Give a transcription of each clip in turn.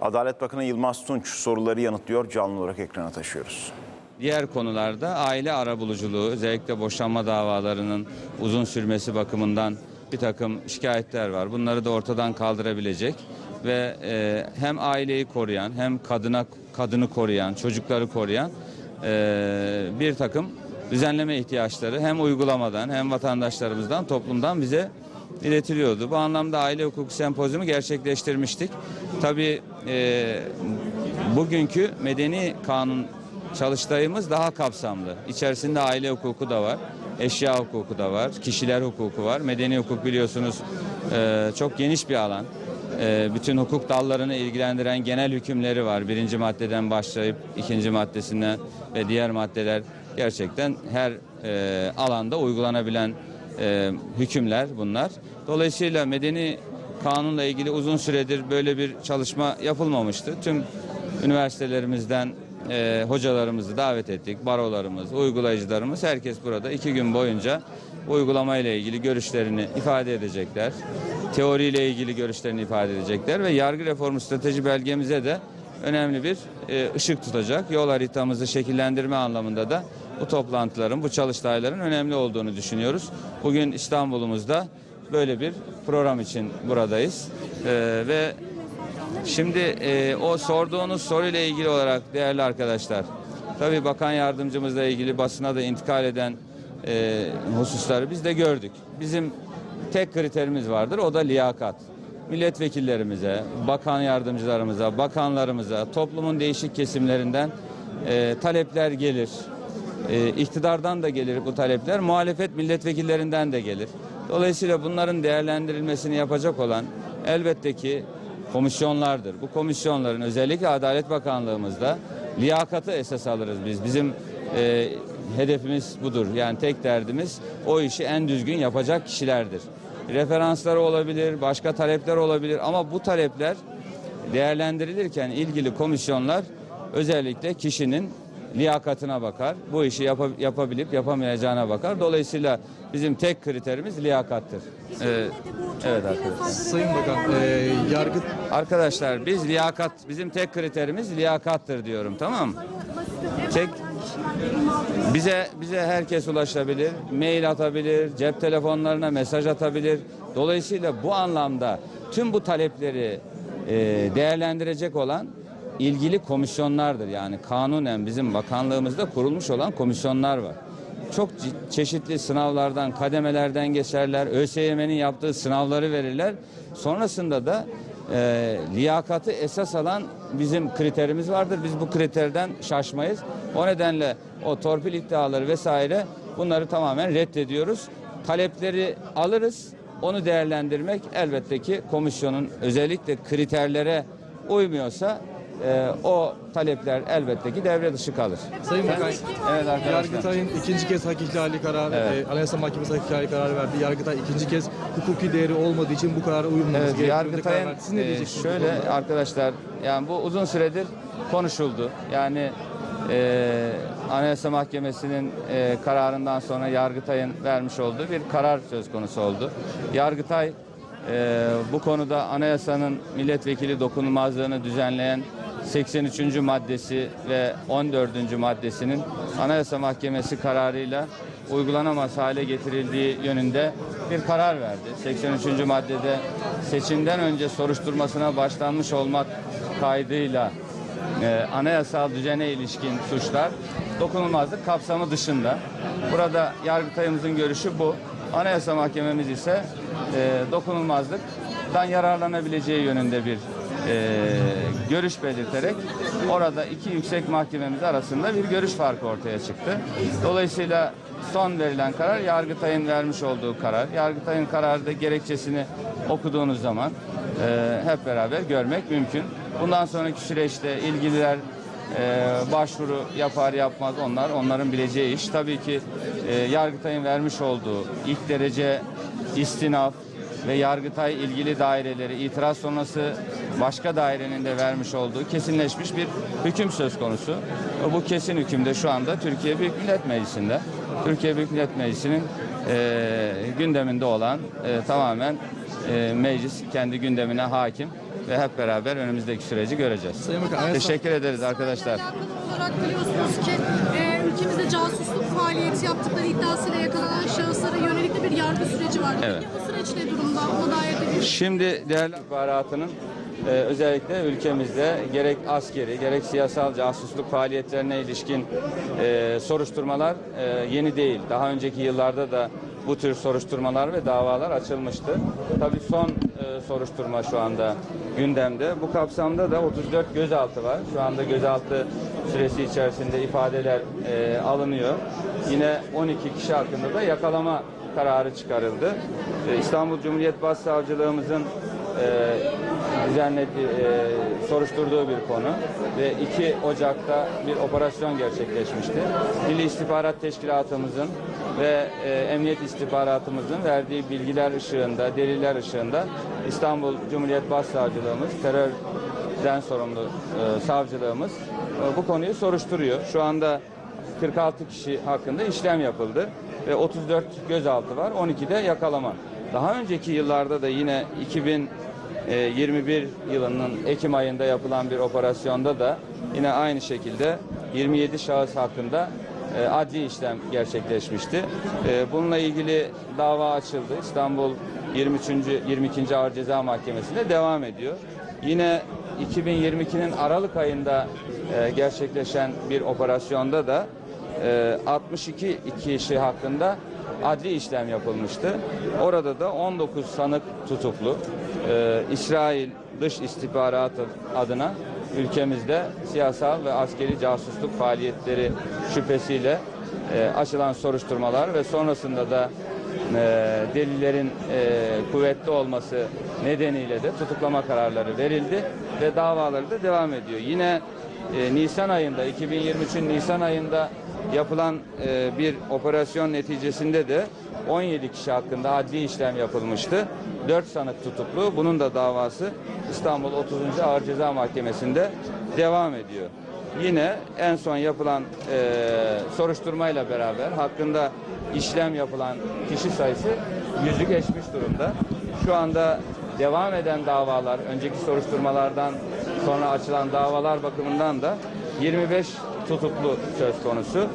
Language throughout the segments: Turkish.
Adalet Bakanı Yılmaz Tunç soruları yanıtlıyor. Canlı olarak ekrana taşıyoruz. Diğer konularda aile arabuluculuğu, özellikle boşanma davalarının uzun sürmesi bakımından bir takım şikayetler var. Bunları da ortadan kaldırabilecek ve e, hem aileyi koruyan hem kadına kadını koruyan, çocukları koruyan e, bir takım düzenleme ihtiyaçları hem uygulamadan hem vatandaşlarımızdan, toplumdan bize iletiliyordu. Bu anlamda aile hukuku sempozyumu gerçekleştirmiştik. Tabii e, bugünkü medeni kanun çalıştayımız daha kapsamlı. İçerisinde aile hukuku da var, eşya hukuku da var, kişiler hukuku var. Medeni hukuk biliyorsunuz e, çok geniş bir alan. E, bütün hukuk dallarını ilgilendiren genel hükümleri var. Birinci maddeden başlayıp ikinci maddesinden ve diğer maddeler gerçekten her e, alanda uygulanabilen e, hükümler bunlar. Dolayısıyla medeni kanunla ilgili uzun süredir böyle bir çalışma yapılmamıştı. Tüm üniversitelerimizden e, hocalarımızı davet ettik. Barolarımız, uygulayıcılarımız herkes burada iki gün boyunca uygulama ile ilgili görüşlerini ifade edecekler. Teoriyle ilgili görüşlerini ifade edecekler ve yargı reformu strateji belgemize de önemli bir e, ışık tutacak. Yol haritamızı şekillendirme anlamında da bu toplantıların, bu çalıştayların önemli olduğunu düşünüyoruz. Bugün İstanbul'umuzda böyle bir program için buradayız. E, ve Şimdi e, o sorduğunuz soruyla ilgili olarak değerli arkadaşlar, tabii bakan yardımcımızla ilgili basına da intikal eden e, hususları biz de gördük. Bizim tek kriterimiz vardır, o da liyakat. Milletvekillerimize, bakan yardımcılarımıza, bakanlarımıza, toplumun değişik kesimlerinden e, talepler gelir. E, iktidardan da gelir bu talepler, muhalefet milletvekillerinden de gelir. Dolayısıyla bunların değerlendirilmesini yapacak olan elbette ki komisyonlardır. Bu komisyonların özellikle Adalet Bakanlığımızda liyakatı esas alırız biz. Bizim e, hedefimiz budur. Yani tek derdimiz o işi en düzgün yapacak kişilerdir. Referansları olabilir, başka talepler olabilir ama bu talepler değerlendirilirken ilgili komisyonlar özellikle kişinin liyakatına bakar. Bu işi yapa- yapabilip yapamayacağına bakar. Dolayısıyla bizim tek kriterimiz liyakattır. Ee, evet arkadaşlar. Sayın Bakan, e, yargı Arkadaşlar biz liyakat, bizim tek kriterimiz liyakattır diyorum tamam mı? Tek bize bize herkes ulaşabilir, mail atabilir, cep telefonlarına mesaj atabilir. Dolayısıyla bu anlamda tüm bu talepleri e, değerlendirecek olan ilgili komisyonlardır. Yani kanunen bizim bakanlığımızda kurulmuş olan komisyonlar var. Çok çeşitli sınavlardan, kademelerden geçerler. ÖSYM'nin yaptığı sınavları verirler. Sonrasında da e, liyakatı esas alan bizim kriterimiz vardır. Biz bu kriterden şaşmayız. O nedenle o torpil iddiaları vesaire bunları tamamen reddediyoruz. Talepleri alırız. Onu değerlendirmek elbette ki komisyonun özellikle kriterlere uymuyorsa e, o talepler elbette ki devre dışı kalır. Sayın Bakan, Evet arkadaşlar. Yargıtay'ın ikinci kez hak ihlali kararı, Evet. e, Anayasa Mahkemesi hak ihlali kararı verdi. Yargıtay ikinci kez hukuki değeri olmadığı için bu karara uyulmaması Evet, Yargıtay'ın. Siz ne e, şöyle arkadaşlar yani bu uzun süredir konuşuldu. Yani e, Anayasa Mahkemesi'nin e, kararından sonra Yargıtay'ın vermiş olduğu bir karar söz konusu oldu. Yargıtay e, bu konuda anayasanın milletvekili dokunulmazlığını düzenleyen 83. maddesi ve 14. maddesinin Anayasa Mahkemesi kararıyla uygulanamaz hale getirildiği yönünde bir karar verdi. 83. maddede seçimden önce soruşturmasına başlanmış olmak kaydıyla e, anayasal düzene ilişkin suçlar dokunulmazlık kapsamı dışında. Burada Yargıtay'ımızın görüşü bu. Anayasa Mahkememiz ise e, dokunulmazlıktan yararlanabileceği yönünde bir e, görüş belirterek orada iki yüksek mahkememiz arasında bir görüş farkı ortaya çıktı. Dolayısıyla son verilen karar Yargıtay'ın vermiş olduğu karar. Yargıtay'ın kararda gerekçesini okuduğunuz zaman e, hep beraber görmek mümkün. Bundan sonraki süreçte ilgililer e, başvuru yapar yapmaz onlar onların bileceği iş. Tabii ki e, Yargıtay'ın vermiş olduğu ilk derece istinaf ve Yargıtay ilgili daireleri itiraz sonrası başka dairenin de vermiş olduğu kesinleşmiş bir hüküm söz konusu. Bu kesin hükümde şu anda Türkiye Büyük Millet Meclisi'nde. Türkiye Büyük Millet Meclisi'nin e, gündeminde olan e, tamamen e, meclis kendi gündemine hakim ve hep beraber önümüzdeki süreci göreceğiz. Sayın Bakan, Anayasa- Teşekkür ederiz arkadaşlar. Alakalı olarak biliyorsunuz ki e, ülkemizde casusluk faaliyeti yaptıkları iddiasıyla yakalanan şahıslara yönelik de bir yargı süreci var. Evet. Peki bu süreç ne durumda? Ona dair de bir Şimdi değerli istihbaratının e, özellikle ülkemizde gerek askeri gerek siyasal casusluk faaliyetlerine ilişkin e, soruşturmalar e, yeni değil. Daha önceki yıllarda da bu tür soruşturmalar ve davalar açılmıştı. Tabii son e, soruşturma şu anda gündemde. Bu kapsamda da 34 gözaltı var. Şu anda gözaltı süresi içerisinde ifadeler e, alınıyor. Yine 12 kişi hakkında da yakalama kararı çıkarıldı. E, İstanbul Cumhuriyet Başsavcılığımızın e, düzenlediği, e, soruşturduğu bir konu ve 2 Ocak'ta bir operasyon gerçekleşmişti. Milli İstihbarat Teşkilatımızın ve e, Emniyet İstihbaratımızın verdiği bilgiler ışığında, deliller ışığında İstanbul Cumhuriyet Başsavcılığımız terörden sorumlu e, savcılığımız e, bu konuyu soruşturuyor. Şu anda 46 kişi hakkında işlem yapıldı ve 34 gözaltı var, 12 de yakalama. Daha önceki yıllarda da yine 2021 yılının Ekim ayında yapılan bir operasyonda da yine aynı şekilde 27 şahıs hakkında e, adli işlem gerçekleşmişti. E, Bununla ilgili dava açıldı. İstanbul 23. 22. Ağır Ceza Mahkemesi'nde devam ediyor. Yine 2022'nin Aralık ayında e, gerçekleşen bir operasyonda da e, 62 kişi hakkında adli işlem yapılmıştı. Orada da 19 sanık tutuklu. E, İsrail Dış İstihbaratı adına ülkemizde siyasal ve askeri casusluk faaliyetleri şüphesiyle e, açılan soruşturmalar ve sonrasında da e, delillerin e, kuvvetli olması nedeniyle de tutuklama kararları verildi ve davaları da devam ediyor. Yine e, Nisan ayında 2023'ün Nisan ayında yapılan e, bir operasyon neticesinde de 17 kişi hakkında adli işlem yapılmıştı. 4 sanık tutuklu. Bunun da davası İstanbul 30. Ağır Ceza Mahkemesi'nde devam ediyor. Yine en son yapılan e, soruşturmayla beraber hakkında işlem yapılan kişi sayısı yüzü geçmiş durumda. Şu anda devam eden davalar, önceki soruşturmalardan sonra açılan davalar bakımından da 25 tutuklu söz konusu.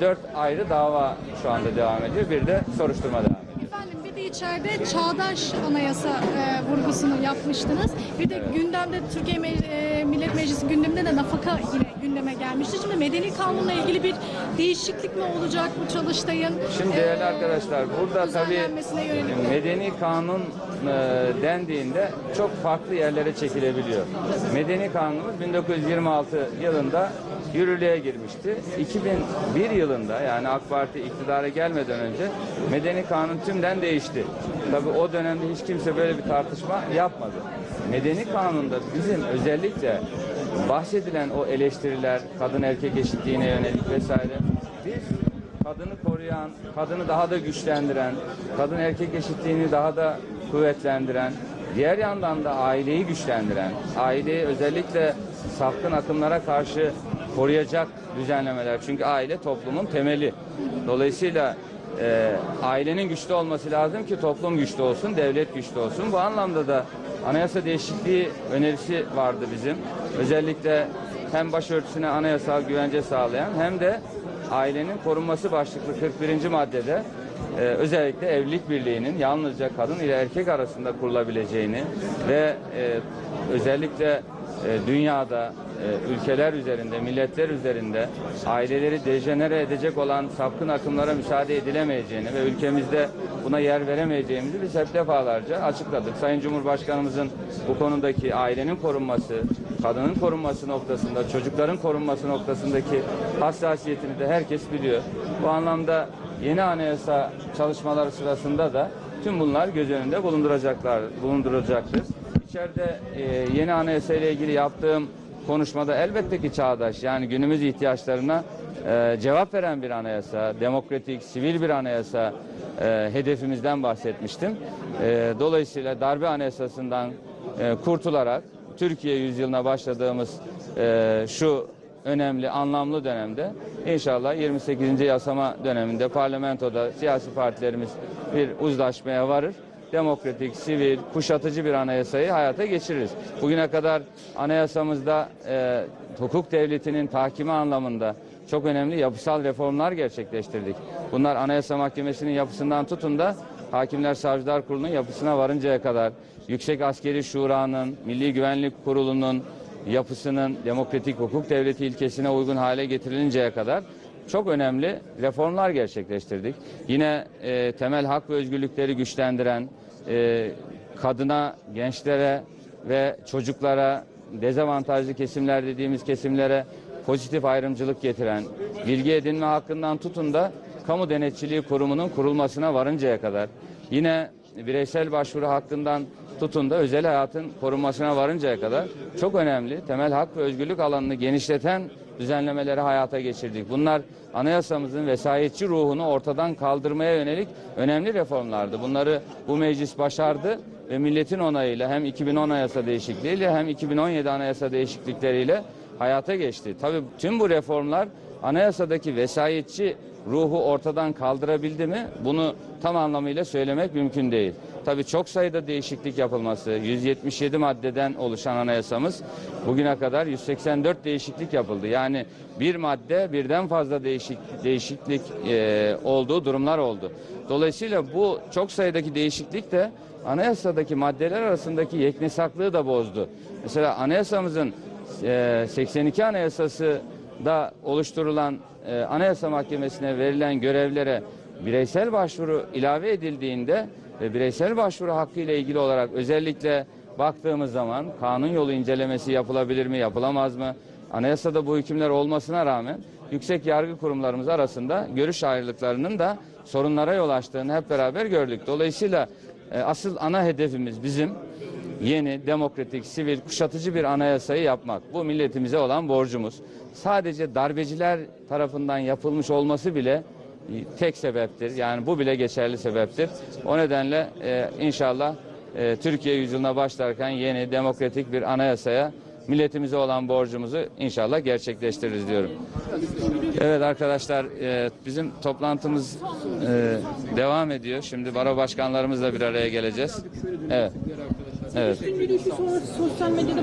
4 ayrı dava şu anda devam ediyor. Bir de soruşturma devam ediyor. Efendim bir de içeride çağdaş anayasa e, vurgusunu yapmıştınız. Bir de gündemde Türkiye Me- e, Millet Meclisi gündeminde de nafaka yine gündeme gelmişti. Şimdi medeni kanunla ilgili bir değişiklik mi olacak bu çalıştayın? Şimdi değerli e, arkadaşlar burada tabii yönelik. medeni kanun e, dendiğinde çok farklı yerlere çekilebiliyor. Medeni kanunumuz 1926 yılında yürürlüğe girmişti. 2001 yılında yani AK Parti iktidara gelmeden önce medeni kanun tümden değişti. Tabii o dönemde hiç kimse böyle bir tartışma yapmadı. Medeni kanunda bizim özellikle bahsedilen o eleştiriler, kadın erkek eşitliğine yönelik vesaire biz kadını koruyan, kadını daha da güçlendiren, kadın erkek eşitliğini daha da kuvvetlendiren, diğer yandan da aileyi güçlendiren, aileyi özellikle sapkın akımlara karşı koruyacak düzenlemeler. Çünkü aile toplumun temeli. Dolayısıyla e, ailenin güçlü olması lazım ki toplum güçlü olsun, devlet güçlü olsun. Bu anlamda da anayasa değişikliği önerisi vardı bizim. Özellikle hem başörtüsüne anayasal güvence sağlayan hem de ailenin korunması başlıklı 41. maddede e, özellikle evlilik birliğinin yalnızca kadın ile erkek arasında kurulabileceğini ve e, özellikle e, dünyada ülkeler üzerinde, milletler üzerinde aileleri dejenere edecek olan sapkın akımlara müsaade edilemeyeceğini ve ülkemizde buna yer veremeyeceğimizi biz hep defalarca açıkladık. Sayın Cumhurbaşkanımızın bu konudaki ailenin korunması, kadının korunması noktasında, çocukların korunması noktasındaki hassasiyetini de herkes biliyor. Bu anlamda yeni anayasa çalışmaları sırasında da tüm bunlar göz önünde bulunduracaklar, bulunduracaktır. İçeride e, yeni anayasa ile ilgili yaptığım konuşmada elbette ki çağdaş yani günümüz ihtiyaçlarına e, cevap veren bir anayasa, demokratik, sivil bir anayasa e, hedefimizden bahsetmiştim. E, dolayısıyla darbe anayasasından e, kurtularak Türkiye yüzyılına başladığımız e, şu önemli, anlamlı dönemde inşallah 28. yasama döneminde parlamentoda siyasi partilerimiz bir uzlaşmaya varır demokratik, sivil, kuşatıcı bir anayasayı hayata geçiririz. Bugüne kadar anayasamızda e, hukuk devletinin tahkimi anlamında çok önemli yapısal reformlar gerçekleştirdik. Bunlar Anayasa Mahkemesi'nin yapısından tutun da Hakimler Savcılar Kurulu'nun yapısına varıncaya kadar Yüksek Askeri Şura'nın, Milli Güvenlik Kurulu'nun yapısının demokratik hukuk devleti ilkesine uygun hale getirilinceye kadar çok önemli reformlar gerçekleştirdik. Yine e, temel hak ve özgürlükleri güçlendiren, e, kadına, gençlere ve çocuklara, dezavantajlı kesimler dediğimiz kesimlere pozitif ayrımcılık getiren, bilgi edinme hakkından tutun da kamu denetçiliği kurumunun kurulmasına varıncaya kadar, yine bireysel başvuru hakkından tutun da özel hayatın korunmasına varıncaya kadar çok önemli temel hak ve özgürlük alanını genişleten düzenlemeleri hayata geçirdik. Bunlar anayasamızın vesayetçi ruhunu ortadan kaldırmaya yönelik önemli reformlardı. Bunları bu meclis başardı ve milletin onayıyla hem 2010 anayasa değişikliğiyle hem 2017 anayasa değişiklikleriyle hayata geçti. Tabii tüm bu reformlar anayasadaki vesayetçi ruhu ortadan kaldırabildi mi? Bunu tam anlamıyla söylemek mümkün değil. Tabii çok sayıda değişiklik yapılması, 177 maddeden oluşan anayasamız bugüne kadar 184 değişiklik yapıldı. Yani bir madde birden fazla değişik, değişiklik e, olduğu durumlar oldu. Dolayısıyla bu çok sayıdaki değişiklik de anayasadaki maddeler arasındaki yeknesaklığı da bozdu. Mesela anayasamızın e, 82 anayasası da oluşturulan e, Anayasa Mahkemesi'ne verilen görevlere bireysel başvuru ilave edildiğinde ve bireysel başvuru hakkı ile ilgili olarak özellikle baktığımız zaman kanun yolu incelemesi yapılabilir mi, yapılamaz mı? Anayasada bu hükümler olmasına rağmen yüksek yargı kurumlarımız arasında görüş ayrılıklarının da sorunlara yol açtığını hep beraber gördük. Dolayısıyla e, asıl ana hedefimiz bizim yeni, demokratik, sivil, kuşatıcı bir anayasayı yapmak. Bu milletimize olan borcumuz. Sadece darbeciler tarafından yapılmış olması bile e, tek sebeptir. Yani bu bile geçerli sebeptir. O nedenle e, inşallah e, Türkiye yüzyılına başlarken yeni, demokratik bir anayasaya milletimize olan borcumuzu inşallah gerçekleştiririz diyorum. Evet arkadaşlar e, bizim toplantımız e, devam ediyor. Şimdi baro başkanlarımızla bir araya geleceğiz. Evet. Evet. Sosyal medyada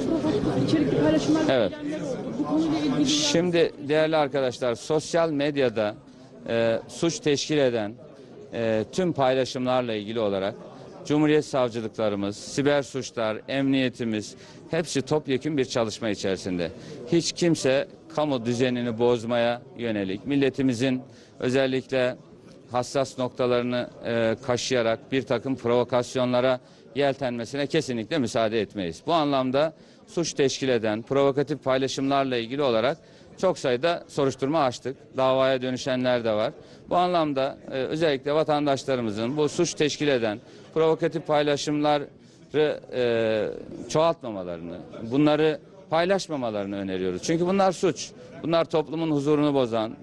içerikli paylaşımlar Evet. Bu konuyla ilgili Şimdi değerli arkadaşlar sosyal medyada e, suç teşkil eden e, tüm paylaşımlarla ilgili olarak Cumhuriyet savcılıklarımız, siber suçlar, emniyetimiz hepsi topyekun bir çalışma içerisinde. Hiç kimse kamu düzenini bozmaya yönelik milletimizin özellikle hassas noktalarını e, kaşıyarak bir takım provokasyonlara yeltenmesine kesinlikle müsaade etmeyiz. Bu anlamda suç teşkil eden provokatif paylaşımlarla ilgili olarak çok sayıda soruşturma açtık. Davaya dönüşenler de var. Bu anlamda e, özellikle vatandaşlarımızın bu suç teşkil eden provokatif paylaşımları e, çoğaltmamalarını, bunları paylaşmamalarını öneriyoruz. Çünkü bunlar suç. Bunlar toplumun huzurunu bozan,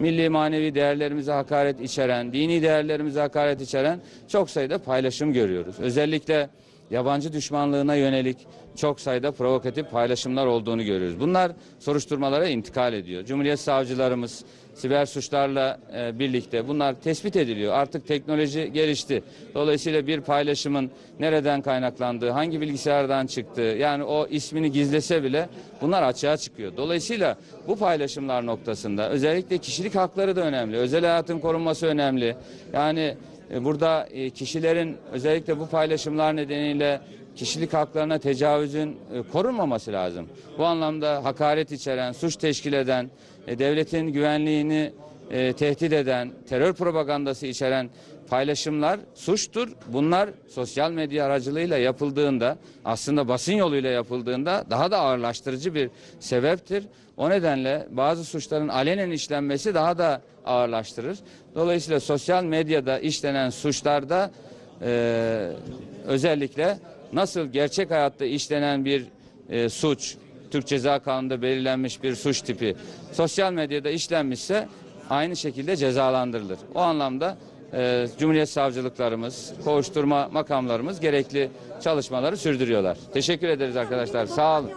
milli manevi değerlerimize hakaret içeren, dini değerlerimize hakaret içeren çok sayıda paylaşım görüyoruz. Özellikle yabancı düşmanlığına yönelik çok sayıda provokatif paylaşımlar olduğunu görüyoruz. Bunlar soruşturmalara intikal ediyor. Cumhuriyet savcılarımız siber suçlarla e, birlikte bunlar tespit ediliyor. Artık teknoloji gelişti. Dolayısıyla bir paylaşımın nereden kaynaklandığı, hangi bilgisayardan çıktığı yani o ismini gizlese bile bunlar açığa çıkıyor. Dolayısıyla bu paylaşımlar noktasında özellikle kişilik hakları da önemli. Özel hayatın korunması önemli. Yani e, Burada e, kişilerin özellikle bu paylaşımlar nedeniyle kişilik haklarına tecavüzün e, korunmaması lazım. Bu anlamda hakaret içeren, suç teşkil eden, e, devletin güvenliğini e, tehdit eden, terör propagandası içeren paylaşımlar suçtur. Bunlar sosyal medya aracılığıyla yapıldığında, aslında basın yoluyla yapıldığında daha da ağırlaştırıcı bir sebeptir. O nedenle bazı suçların alenen işlenmesi daha da ağırlaştırır. Dolayısıyla sosyal medyada işlenen suçlarda e, özellikle nasıl gerçek hayatta işlenen bir e, suç, Türk Ceza Kanunu'nda belirlenmiş bir suç tipi sosyal medyada işlenmişse aynı şekilde cezalandırılır. O anlamda e, Cumhuriyet savcılıklarımız, kovuşturma makamlarımız gerekli çalışmaları sürdürüyorlar. Teşekkür ederiz arkadaşlar. Sağ olun.